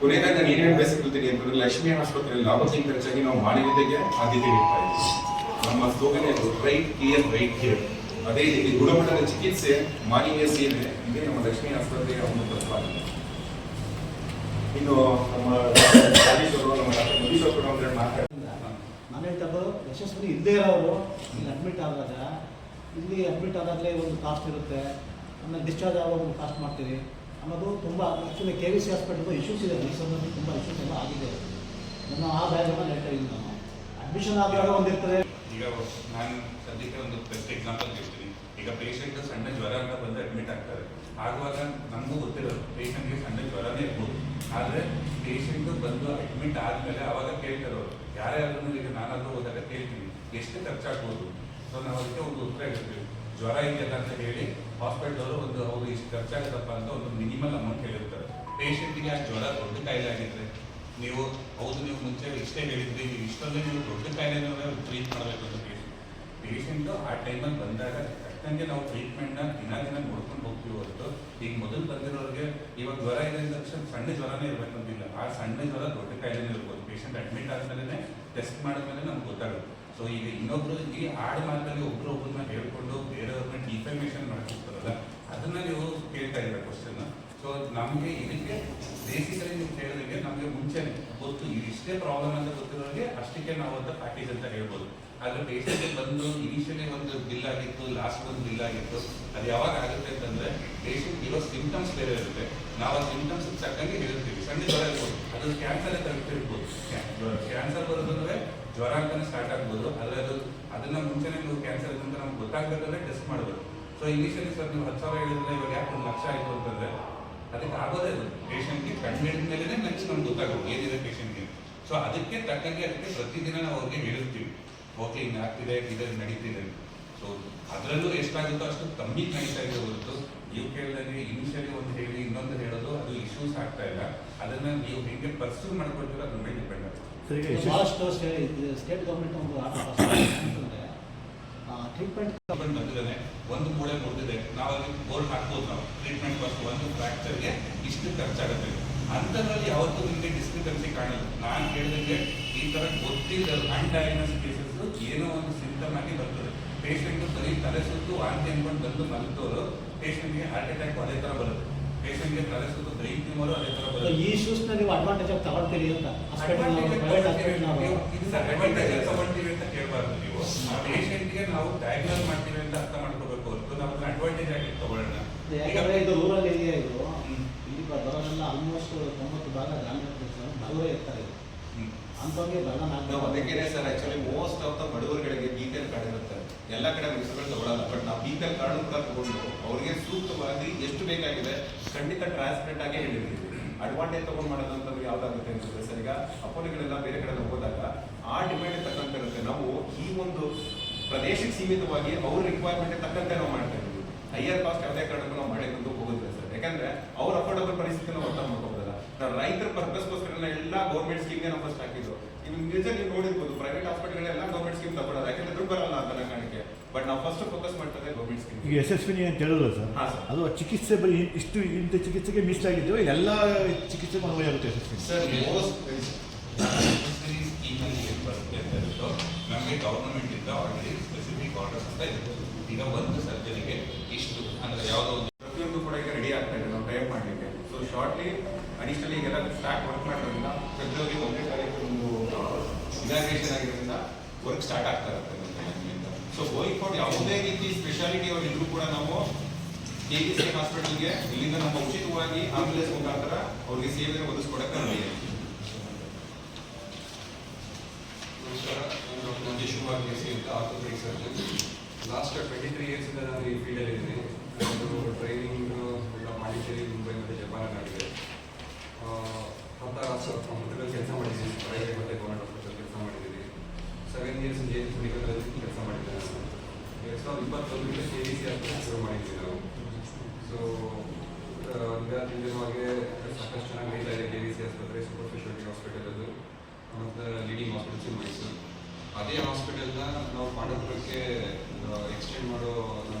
ಕೊನೆಯದಾಗಿ ನಾನು ಏನೇನು ಬಯಸ್ಕೊಳ್ತೀನಿ ಅಂತಂದ್ರೆ ಲಕ್ಷ್ಮಿ ಆಸ್ಪತ್ರೆಯಲ್ಲಿ ಲಾಭಕ್ಕಿಂತ ಹೆಚ್ಚಾಗಿ ನಾವು ಮಾನವೀಯತೆಗೆ ಆದ್ಯತೆ ನೀಡ್ತಾ ಇದ್ದೀವಿ. ನಮ್ಮ slogan right clear right care ಅದೇ ರೀತಿ ಗುಣಮಟ್ಟದ ಚಿಕಿತ್ಸೆ ಮಾನವೀಯ ಸೇವೆ, ಇದೇ ನಮ್ಮ ಲಕ್ಷ್ಮಿ ಆಸ್ಪತ್ರೆಯ ಒಂದು ತತ್ವಾಗಿದೆ ಇನ್ನು ನಮ್ಮ ಅವರು, ನಮ್ಮ ಮಾತಾಡ್ತಾರೆ. ನಾನು ಹೇಳ್ತಾ ಯಶಸ್ವಿ ಇಲ್ಲದೇ ಇರೋರು, ಇಲ್ಲಿ ಅಡ್ಮಿಟ್ ಆದಾಗ, ಇಲ್ಲಿ ಅಡ್ಮಿಟ್ ಆದಾಗಲೇ ಒಂದು ಕಾಸ್ಟ್ ಇರುತ್ತೆ. ಆಮೇಲೆ ಡಿಸ್ಚಾರ್ಜ್ ಆಗುವಾಗ ಒಂದು ಕಾಸ್ಟ್ ಮಾಡ್ತೀವಿ ಅನ್ನೋದು ತುಂಬ ಆ್ಯಕ್ಚುಲಿ ಕೆ ವಿ ಸಿ ಹಾಸ್ಪಿಟಲ್ದು ಇಶ್ಯೂಸ್ ಇದೆ ಸಂಬಂಧ ತುಂಬ ಇಶ್ಯೂಸ್ ಎಲ್ಲ ಆಗಿದೆ. ನಾನು ಆ ಬ್ಯಾಗನ್ನು ಹೇಳ್ತಾ ಇದ್ದೀನಿ ನಾನು ಅಡ್ಮಿಷನ್ ಆದಾಗ ಒಂದಿರ್ತದೆ. ಈಗ ನಾನು ಸದ್ಯಕ್ಕೆ ಒಂದು ಬೆಸ್ಟ್ ಎಕ್ಸಾಂಪಲ್ ಹೇಳ್ತೀನಿ. ಈಗ ಪೇಷಂಟ್ ಸಣ್ಣ ಜ್ವರ ಅಂತ ಬಂದು ಅಡ್ಮಿಟ್ ಆಗ್ತಾರೆ. ಆಗುವಾಗ ನಮಗೂ ಗೊತ್ತಿರೋದು ಪೇಷಂಟ್ಗೆ ಸಣ್ಣ ಜ್ವರನೇ ಇರ್ಬೋದು. ಆದರೆ ಪೇಷಂಟ್ ಬಂದು ಅಡ್ಮಿಟ್ ಆದಮೇಲೆ ಅವಾಗ ಕೇಳ್ತಾರೆ ಆದ್ರೂ ಈಗ ನಾನಾದರೂ ಹೋದಾಗ ಕೇಳ್ತೀನಿ, ಎಷ್ಟು ಖರ್ಚಾಗ್ಬೋದು. ಸೊ ನಾವು ಅದಕ್ಕೆ ಒಂದು ಉತ್ತರ ಹೇಳ್ತೀವಿ. ಜ್ವರ ಇದೆಯಲ್ಲ ಅಂತ ಹೇಳಿ ಹಾಸ್ಪಿಟಲ್ ಒಂದು ಅವರು ಇಷ್ಟು ಖರ್ಚಾಗುತ್ತಪ್ಪ ಅಂತ ಒಂದು ಮಿನಿಮಲ್ ಅಮೌಂಟ್ ಹೇಳಿರ್ತಾರೆ. ಪೇಷಂಟ್ಗೆ ಆ ಜ್ವರ ದೊಡ್ಡ ಕಾಯಿಲೆ ಆಗಿದ್ರೆ ನೀವು, ಹೌದು, ನೀವು ಮುಂಚೆ ಇಷ್ಟೇ ಹೇಳಿದ್ರಿ, ನೀವು ಇಷ್ಟೊಂದೇ ನೀವು ದೊಡ್ಡ ಕಾಯಿಲೆ ಟ್ರೀಟ್ ಮಾಡಬೇಕು ಅಂತ ಪೇಷಂಟ್ ಪೇಷಂಟು ಆ ಟೈಮಲ್ಲಿ ಬಂದಾಗ ತಕ್ಕಂಗೆ ನಾವು ಟ್ರೀಟ್ಮೆಂಟ್ನ ದಿನ ದಿನ ನೋಡ್ಕೊಂಡು ಹೋಗ್ತೀವಿ ಹೊರತು. ಈಗ ಮೊದಲು ಬಂದಿರೋರಿಗೆ ಇವಾಗ ಜ್ವರ ಇದೆ ಅಂದ ತಕ್ಷಣ ಸಣ್ಣ ಜ್ವರನೇ ಇರಬೇಕಂತಿಲ್ಲ ಆ ಸಣ್ಣ ಜ್ವರ ದೊಡ್ಡ ಕಾಯಿಲೆನೇ ಇರ್ಬೋದು. ಪೇಷೆಂಟ್ ಅಡ್ಮಿಟ್ ಆದಮೇಲೆ ಟೆಸ್ಟ್ ಮಾಡಿದ್ಮೇಲೆ ನಮ್ಗೆ ಗೊತ್ತಾಗುತ್ತೆ. ಸೊ ಈಗ ಇನ್ನೊಬ್ರು ಈ ಆಡ್ ಮಾತಲ್ಲಿ ಒಬ್ರು ಒಬ್ಬರನ್ನ ಹೇಳ್ಕೊಂಡು ಬೇರೆಯವ್ರನ್ನ ಡಿಫರ್ಮೇಷನ್ ಮಾಡ್ತಿರ್ತಾರಲ್ಲ, ಅದನ್ನ ನೀವು ಕೇಳ್ತಾ ಇದ್ದೀರ ಕ್ವಶನ್ ಸೊ ನಮಗೆ ಇದಕ್ಕೆ ಬೇಸಿಕಲಿ ನೀವು ಕೇಳಿದಂಗೆ ನಮಗೆ ಮುಂಚೆನೆ ಗೊತ್ತು ಇದಿಷ್ಟೇ ಪ್ರಾಬ್ಲಮ್ ಅಂತ ಗೊತ್ತಿರೋರಿಗೆ ಅಷ್ಟಕ್ಕೆ ನಾವು ಅಂತ ಪ್ಯಾಕೇಜ್ ಅಂತ ಹೇಳ್ಬೋದು. ಆದ್ರೆ ಪೇಷಂಟ್ ಬಂದು ಇನಿಷಿಯಲಿ ಒಂದು ಬಿಲ್ ಆಗಿತ್ತು ಲಾಸ್ಟ್ ಒಂದು ಬಿಲ್ ಆಗಿತ್ತು, ಅದು ಯಾವಾಗ ಆಗುತ್ತೆ ಅಂತಂದ್ರೆ ಪೇಷಂಟ್ ಇರೋ ಸಿಂಟಮ್ಸ್ ಬೇರೆ ಇರುತ್ತೆ. ನಾವು ಆ ಸಿಂಟಮ್ಸ್ ತಕ್ಕಂಗೆ ಹೇಳಿರ್ತೀವಿ ಸಣ್ಣ ಜ್ವರ ಇರ್ಬೋದು. ಅದು ಕ್ಯಾನ್ಸರ್ ತಗ್ತಿರ್ಬೋದು ಕ್ಯಾನ್ಸರ್ ಬರೋದಂದ್ರೆ ಜ್ವರ ಅಂತಾನೆ ಸ್ಟಾರ್ಟ್ ಆಗ್ಬೋದು. ಆದರೆ ಅದು, ಅದನ್ನ ಮುಂಚೆನೇ ನೀವು ಕ್ಯಾನ್ಸರ್ ಅಂತ ನಮ್ಗೆ ಗೊತ್ತಾಗಬೇಕಂದ್ರೆ ಟೆಸ್ಟ್ ಮಾಡಬೇಕು ಸೊ ಇನಿಷಿಯಲಿ ಸರ್, ನೀವು ಹತ್ತು ಸಾವಿರ ಹೇಳಿದ್ರೆ ಇವಾಗ ಯಾಕೆ ಒಂದು ಲಕ್ಷ ಆಯ್ತು ಅಂತಂದ್ರೆ ಅದಕ್ಕೆ ಆಗೋದೇ ಅದು ಪೇಷಂಟ್ಗೆ ಕಣ್ಣಿಡಿದ ಮೇಲೆ ನೆಕ್ಸ್ಟ್ ನಮ್ಗೆ ಗೊತ್ತಾಗೋದು ಏನಿದೆ ಪೇಷಂಟ್ಗೆ ಸೊ ಅದಕ್ಕೆ ತಕ್ಕಂಗೆ ಅದಕ್ಕೆ ಪ್ರತಿದಿನ ನಾವು ಅವ್ರಿಗೆ ಹೇಳಿರ್ತೀವಿ ಓಕೆ ಹಿಂಗೆ ಆಗ್ತಿದೆ ಇದು ನಡೀತಿದೆ ಸೊ ಅದರಲ್ಲೂ ಎಷ್ಟಾಗುತ್ತೋ ಅಷ್ಟು ಕಮ್ಮಿ ನಡೀತಾ ಇದೆ ಹೊರತು. ನೀವು ಕೇಳಿದಂಗೆ ಇನಿಷಿಯಲಿ ಒಂದು ಹೇಳಿ ಇನ್ನೊಂದು ಹೇಳೋದು ಅದು ಇಶ್ಯೂಸ್ ಆಗ್ತಾ ಇಲ್ಲ. ಅದನ್ನ ನೀವು ಹೆಂಗೆ ಪರ್ಸ್ಯೂ ಮಾಡ್ಕೊಳ್ತೀರೋ ಅದ್ರ ಮೇಲೆ ಡಿಪೆಂಡ್ ಆಗುತ್ತೆ. ಸರಿಗೆ ಸ್ಟೇಟ್ ಗೌರ್ಮೆಂಟ್ ಒಂದು ಟ್ರೀಟ್ಮೆಂಟ್ ಬಂದು ಬಂದಿದ್ದಾನೆ. ಒಂದು ಮೂಳೆ ಮುರಿದಿದೆ. ನಾವು ಅಲ್ಲಿ ಬೋರ್ಡ್ ಹಾಕ್ಬೋದು ನಾವು. ಟ್ರೀಟ್ಮೆಂಟ್ ಕಾಸ್ಟ್ ಒಂದು ಫ್ರಾಕ್ಚರ್ಗೆ ಇಷ್ಟು ಖರ್ಚಾಗುತ್ತೆ. ಅಂಥದ್ರಲ್ಲಿ ಯಾವತ್ತೂ ನಿಮಗೆ ಡಿಸ್ಕ್ರಿಪೆನ್ಸಿ ಕಾಣಲ್ಲ. ನಾನು ಹೇಳಿದಂಗೆ ಈ ಥರ ಗೊತ್ತಿಲ್ಲ ಅನ್ಡಯಾಗ್ನೋಸ್ ಕೇಸಸ್ ಏನೋ ಒಂದು ಸಿಂಟಮ್ ಆಗಿ ಬರ್ತದೆ. ಪೇಷಂಟ್ ಬರೀ ತಲೆ ಸುತ್ತು ವಾಂತಿ ಅನ್ಕೊಂಡು ಬಂದು ಮಲಗ್ತವರು ಪೇಷಂಟ್ಗೆ ಹಾರ್ಟ್ ಅಟ್ಯಾಕ್ ಅದೇ ಥರ ಬರುತ್ತೆ. ಪೇಷಂಟ್ಗೆ ತಲೆ ಸುತ್ತು ಬ್ರೈನ್ ಟ್ಯೂಮರು ಅದೇ ಥರ ಬರುತ್ತೆ. ಈ ಇಶ್ಯೂಸ್ನ ನೀವು ಅಡ್ವಾಂಟೇಜ್ ಆಗಿ ತಗೊಳ್ತೀರಿ ಅಂತ ಅಡ್ವಾಂಟೇಜ್ ತಗೊಳ್ತೀವಿ ಅಂತ ಕೇಳಬಾರ್ದು ನೀವು. ಪೇಷಂಟ್ಗೆ ನಾವು ಡಯಾಗ್ನೋಸ್ ಮಾಡ್ತೀವಿ ಅಂತ ಅರ್ಥ ಮಾಡ್ಕೋಬೇಕು ಹೊರತು ನಾವು ಅದನ್ನ ಅಡ್ವಾಂಟೇಜ್ ಆಗಿ ತಗೊಳ್ಳೋಣ ಯಾಕಂದ್ರೆ ಇದು ರೂರಲ್ ಏರಿಯಾ ಇದು. ಇಲ್ಲಿ ಬರೋರೆಲ್ಲ ಆಲ್ಮೋಸ್ಟ್ ತೊಂಬತ್ತು ಭಾಗ ಗ್ರಾಮೀಣ ಪ್ರದೇಶ ಬಡವರೇ ಇರ್ತಾರೆ. ಅಂಥವ್ರಿಗೆ ಬರಲ್ಲ ನಾವು ಅದಕ್ಕೇನೆ sir actually most of the ಬಡವರುಗಳಿಗೆ B P L card ಇರುತ್ತೆ. ಎಲ್ಲ ಕಡೆ ಹೆಸರುಗಳು ತಗೊಳ್ಳಲ್ಲ ಬಟ್ ನಾವು ಬಿ ಪಿ ಎಲ್ ಕಾರ್ಡ್ ಕೂಡ ತಗೊಂಡು ಅವರಿಗೆ ಸೂಕ್ತವಾಗಿ ಎಷ್ಟು ಬೇಕಾಗಿದೆ ಖಂಡಿತ ಟ್ರಾನ್ಸ್ಪರೆಂಟ್ ಆಗೇ ಹೇಳಿರ್ತೀವಿ. ಅಡ್ವಾಂಟೇಜ್ ತಗೊಂಡು ಮಾಡೋದು ಅಂತಂದ್ರೆ ಯಾವ್ದಾಗುತ್ತೆ ಅನ್ಸುತ್ತೆ ಸರ್ ಈಗ ಅಪೋಲಿಗಳೆಲ್ಲ ಬೇರೆ ಕಡೆ ಹೋದಾಗ ಆ ಡಿಮ್ಯಾಂಡ್ ತಕ್ಕಂತೆ ಇರುತ್ತೆ. ನಾವು ಈ ಒಂದು ಪ್ರದೇಶಕ್ಕೆ ಸೀಮಿತವಾಗಿ ಅವ್ರ ರಿಕ್ವೈರ್ಮೆಂಟ್ ತಕ್ಕಂತೆ ನಾವು ಮಾಡ್ತಾ ಇದ್ದೀವಿ ಹೈಯರ್ ಕಾಸ್ಟ್ ಯಾವುದೇ ಕಾರಣಕ್ಕೂ ನಾವು ಮಾಡಿ ಬಂದು ಹೋಗೋದಿಲ್ಲ ಸರ್. ಯಾಕಂದ್ರೆ ಅವ್ರು ಅಫೋರ್ಡಬಲ್ ಪರಿಸ್ಥಿತಿನ ಅರ್ಥ ಮಾಡ್ಕೋಬೋದಲ್ಲ. ನಾವು ರೈತರ ಪರ್ಪಸ್ಗೋಸ್ಕರ ಎಲ್ಲ ಗೌರ್ಮೆಂಟ್ ಸ್ಕೀಮ್ಗೆ ನಾವು ಫಸ್ಟ್ ಹಾಕಿದ್ರು ಇವಾಗ ನಿಜ ನೀವು ನೋಡಿರ್ಬೋದು ಪ್ರೈವೇಟ್ ಹಾಸ್ಪಿಟಲ್ಗಳೆಲ್ಲ ಗೌರ್ಮೆಂಟ್ ಸ್ಕೀಮ್ ತಗೊಳ್ಳೋದು ಯಾಕಂದ್ರೆ ದುಡ್ಡು ಬರಲ್ಲ ಅಂತ ಕಾಣಿಕೆ. ಕಾರಣಕ್ಕೆ ಬಟ್ ನಾವು ಫಸ್ಟ್ ಫೋಕಸ್ ಮಾಡ್ತದೆ ಗೌರ್ಮೆಂಟ್ ಸ್ಕೀಮ್ ಈಗ ಯಶಸ್ವಿನಿ ಅಂತ ಹೇಳಿದ್ರು ಸರ್? ಹಾ, ಸರ್. ಅದು ಚಿಕಿತ್ಸೆ ಬರೀ ಇಷ್ಟು ಇಂಥ ಚಿಕಿತ್ಸೆಗೆ ಮೀಸಲಾಗಿದ್ದು ಎಲ್ಲ ಚಿಕಿತ್ಸೆ ಮಾಡುವ ಆಗುತ್ತೆ ಯಶಸ್ವಿನಿ? ಸರ್ ಮೋಸ್ಟ್ ಸ್ಕೀಮಲ್ಲಿ ಏನು ಬರುತ್ತೆ ಅಂತ ಹೇಳಿದ್ರು ನಮಗೆ ಗೌರ್ಮೆಂಟಿಂದ ಆಲ್ರೆಡಿ ಸ್ಪೆಸಿಫಿಕ್ ಆರ್ಡರ್ಸ್ ಅಂತ ಇದೆ. ಈಗ ಒಂದು ಸರ್ಜರಿಗೆ ಅಂದರೆ ಯಾವುದೋ ಒಂದು ಪ್ರತಿಯೊಂದು ಕೂಡ ಈಗ ರೆಡಿ ಆಗ್ತಾ ಇದೆ, ನಾವು ಟೈಪ್ ಮಾಡಲಿಕ್ಕೆ. ಸೊ ಶಾರ್ಟ್ಲಿ ಅಡಿಷನಲಿ ಈಗೆಲ್ಲ ಸ್ಟಾರ್ಟ್ ವರ್ಕ್ ಮಾಡೋದ್ರಿಂದ ಫೆಬ್ರವರಿ ಒಂದನೇ ತಾರೀಕು ಒಂದು ಇನಾಗ್ರೇಷನ್ ಆಗಿರೋದ್ರಿಂದ ವರ್ಕ್ ಸ್ಟಾರ್ಟ್ ಆಗ್ತಾ ಇರುತ್ತೆ ಸೊ ಗೋಯಿಂಗ್ ಫಾರ್ ಯಾವುದೇ ರೀತಿ ಸ್ಪೆಷಾಲಿಟಿ ಅವ್ರು ಇದ್ರೂ ಕೂಡ ನಾವು ಕೆ ಸಿ ಹಾಸ್ಪಿಟಲ್ಗೆ ಇಲ್ಲಿಂದ ನಮ್ಮ ಉಚಿತವಾಗಿ ಆಂಬುಲೆನ್ಸ್ ಮುಖಾಂತರ ಅವ್ರಿಗೆ ಸೇವೆ ಒದಗಿಸ್ಕೊಡಕ್ಕೆ ನಮಗೆ ಸಿ ಅಂತ ಲಾಸ್ಟ್ ಟ್ವೆಂಟಿ ತ್ರೀ ಇಂದ ನಾನು ಈ ಫೀಲ್ಡಲ್ಲಿ ಇದ್ದೀನಿ. ಟ್ರೈನಿಂಗ್, ಎಲ್ಲ ಪಾಂಡಿಚೇರಿ ಮುಂಬೈ ಮತ್ತು ಜಪಾನ್ ಆಗಿದೆ. ಹತ್ತಾರು ಕಂಪ್ಯೂಟರ್ ಕೆಲಸ ಮಾಡಿದ್ದೀನಿ ಪ್ರೈವೇಟ್ ಮತ್ತು ಗೌರ್ಮೆಂಟ್ ಹಾಸ್ಪಿಟಲ್ ಕೆಲಸ ಮಾಡಿದ್ದೀನಿ ಸೆವೆನ್ ಇಯರ್ಸ್ ಜೆ ಎಸ್ ಮೆಡಿಕಲಲ್ಲಿ ಕೆಲಸ ಮಾಡಿದ್ದೀನಿ ನಾನು ಎರಡು ಸಾವಿರದ ಇಪ್ಪತ್ತೊಂದರಲ್ಲಿ ಕೆ ಡಿ ಸಿ ಹಾಸ್ಪಿಟಲ್ ಶುರು ಮಾಡಿದ್ವಿ ನಾವು ಸೊ ಸಾಕಷ್ಟು ಚೆನ್ನಾಗಿ ನಡೀತಾ ಇದೆ ಕೆ ಡಿ ಸಿ ಆಸ್ಪತ್ರೆ ಸೂಪರ್ ಸ್ಪೆಷಾಲಿಟಿ ಹಾಸ್ಪಿಟಲ್ ಅದು. ಮತ್ತು ಲೀಡಿಂಗ್ ಹಾಸ್ಪಿಟಲ್ಸ್ ಇನ್ ಮೈಸೂರು. ಅದೇ ಹಾಸ್ಪಿಟಲ್ನ ನಾವು ಪಾಂಡವಪುರಕ್ಕೆ ಎಕ್ಸ್ಟೆಂಡ್ ಮಾಡೋ ಅದನ್ನ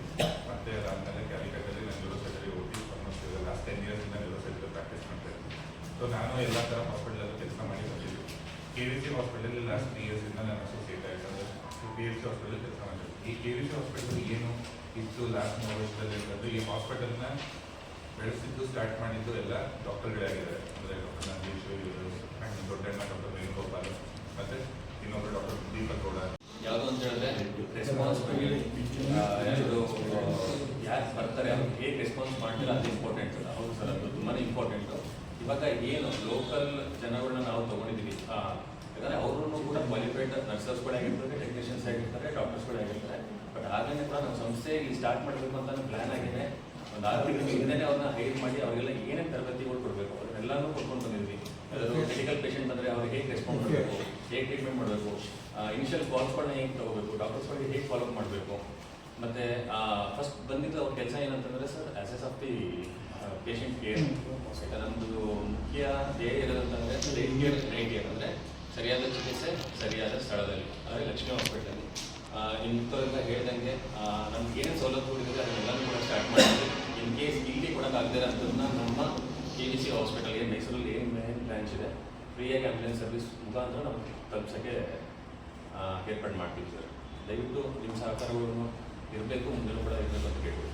ಮತ್ತೆ ಅದಾದಮೇಲೆ ಕ್ಯಾಲಿಕಟ್ಟಲ್ಲಿ ನಾನು ಸರ್ಜರಿ ಓದಿ ಆಲ್ಮೋಸ್ಟ್ ಲಾಸ್ಟ್ ಟೆನ್ ಇಯರ್ಸಿಂದ ಸರ್ಜರಿ ಪ್ರಾಕ್ಟೀಸ್ ಮಾಡ್ತಾ ಇದ್ದೀನಿ. ಸೊ ನಾನು ಎಲ್ಲ ಥರ ಹಾಸ್ಪಿಟಲಲ್ಲೂ ಕೆಲಸ ಮಾಡಿ ಬಂದಿದ್ದೀನಿ. ಕೆ ವಿ ಸಿ ಹಾಸ್ಪಿಟಲಲ್ಲಿ ಲಾಸ್ಟ್ ತ್ರೀ ಇಯರ್ಸಿಂದ ನಾನು ಅಸೋಸಿಯೇಟ್ ಆಯಿತು. ಅಂದರೆ ಕೆ ವಿ ಸಿ ಹಾಸ್ಪಿಟಲ್ ಕೆಲಸ ಮಾಡಿದ್ದೀನಿ ಈ ಕೆ ವಿ ಸಿ ಹಾಸ್ಪಿಟಲ್ ಏನು ಇತ್ತು ಲಾಸ್ಟ್ ಮೂರು ವರ್ಷದಲ್ಲಿ ಇರೋದು ಈ ಹಾಸ್ಪಿಟಲ್ನ ಬೆಳೆಸಿದ್ದು ಸ್ಟಾರ್ಟ್ ಮಾಡಿದ್ದು ಎಲ್ಲ ಡಾಕ್ಟರ್ಗಳಾಗಿದ್ದಾರೆ ಅಂದರೆ ಡಾಕ್ಟರ್ ನಂದೀಶ್ ಇವರು ಆ್ಯಂಡ್ ದೊಡ್ಡಣ್ಣ ಡಾಕ್ಟರ್ ವೇಣುಗೋಪಾಲ್ ಮತ್ತು ಇನ್ನೊಬ್ಬರು ಡಾಕ್ಟರ್ ದೀಪಕ್ ಗೌಡ ಯಾವುದು ಅಂತ ಹೇಳಿದ್ರೆ ರೆಸ್ಪಾನ್ಸಿಬಿಲಿಟಿ ಯಾರು ಯಾರು ಬರ್ತಾರೆ ಅವ್ರಿಗೆ ಹೇಗೆ ರೆಸ್ಪಾನ್ಸ್ ಮಾಡ್ತಾರೆ ಅದು ಇಂಪಾರ್ಟೆಂಟ್ ಹೌದು ಸರ್ ಅದು ತುಂಬಾ ಇಂಪಾರ್ಟೆಂಟು ಇವಾಗ ಏನು ಲೋಕಲ್ ಜನಗಳನ್ನ ನಾವು ತೊಗೊಂಡಿದ್ದೀವಿ ಯಾಕಂದರೆ ಅವ್ರೂ ಕೂಡ ಕ್ವಾಲಿಫೈಡ್ ನರ್ಸಸ್ಗಳಾಗಿರ್ತಾರೆ ಟೆಕ್ನಿಷಿಯನ್ಸ್ ಆಗಿರ್ತಾರೆ ಡಾಕ್ಟರ್ಸ್ಗಳಾಗಿರ್ತಾರೆ ಹಾಗೇ ಕೂಡ ನಮ್ಮ ಸಂಸ್ಥೆ ಇಲ್ಲಿ ಸ್ಟಾರ್ಟ್ ಮಾಡಬೇಕು ಅಂತ ಪ್ಲ್ಯಾನ್ ಆಗಿದೆ. ಒಂದು ಆರು ತಿಂಗಳ ಹಿಂದೆ ಅವ್ರನ್ನ ಹೈರ್ ಮಾಡಿ ಅವರಿಗೆಲ್ಲ ಏನೇನು ತರಬೇತಿಗಳು ಕೊಡಬೇಕು ಅದನ್ನೆಲ್ಲನೂ ಕೊಟ್ಕೊಂಡು ಬಂದಿದ್ವಿ. ಮೆಡಿಕಲ್ ಪೇಷಂಟ್ ಬಂದರೆ ಅವ್ರಿಗೆ ಹೇಗೆ ರೆಸ್ಪಾಂಡ್ ಮಾಡಬೇಕು ಹೇಗೆ ಟ್ರೀಟ್ಮೆಂಟ್ ಮಾಡಬೇಕು ಇನಿಷಿಯಲ್ ಕಾಲ್ಸ್ಗಳನ್ನ ಹೇಗೆ ತಗೋಬೇಕು ಡಾಕ್ಟರ್ಸ್ಗಳಿಗೆ ಹೇಗೆ ಫಾಲೋ ಮಾಡಬೇಕು. ಮತ್ತು ಫಸ್ಟ್ ಬಂದಿದ್ದು ಅವ್ರ ಕೆಲಸ ಏನಂತಂದರೆ sir assess of the patient care ನಮ್ಮದು ಮುಖ್ಯ ಧ್ಯೇಯ ಇರೋದಂತಂದರೆ ಸರ್ ಕೇರ್ ನೈಟ್ ಕೇರ್ ಅಂದರೆ ಸರಿಯಾದ ಚಿಕಿತ್ಸೆ ಸರಿಯಾದ ಸ್ಥಳದಲ್ಲಿ ಅಂದರೆ ಲಕ್ಷ್ಮೀ ಹಾಸ್ಪಿಟಲಲ್ಲಿ ಇಂಥವ್ರೆಲ್ಲ ಹೇಳ್ದಂಗೆ ನಮ್ಗೆ ಏನೇನು ಸೌಲಭ್ಯಗಳಿದೆ ಅದನ್ನೆಲ್ಲನೂ ಕೂಡ ಸ್ಟಾರ್ಟ್ ಮಾಡಿದ್ವಿ. ಇನ್ ಕೇಸ್ ಇಲ್ಲಿ ಕೊಡೋಕ್ಕಾಗದಿರೋ ಅಂಥದ್ದನ್ನ ನಮ್ಮ ಕೆ ವಿ ಸಿ ಹಾಸ್ಪಿಟಲ್ಗೆ ಮೈಸೂರಲ್ಲಿ ಏನು ಮೇನ್ ಬ್ರಾಂಚ್ ಇದೆ ಫ್ರೀಯಾಗಿ ಆಂಬುಲೆನ್ಸ್ ಸರ್ವಿಸ್ ಮುಖಾಂತರ ನಾವು ತಲುಪ್ಸೋಕ್ಕೆ ಏರ್ಪಾಡು ಮಾಡ್ತೀವಿ ಸರ್. ದಯವಿಟ್ಟು ನಿಮ್ಮ ಸಹಕಾರಗಳನ್ನು ಇರಬೇಕು ಮುಂದೆ ಕೂಡ ಇರಬೇಕು ಅಂತ ಕೇಳ್ಬೋದು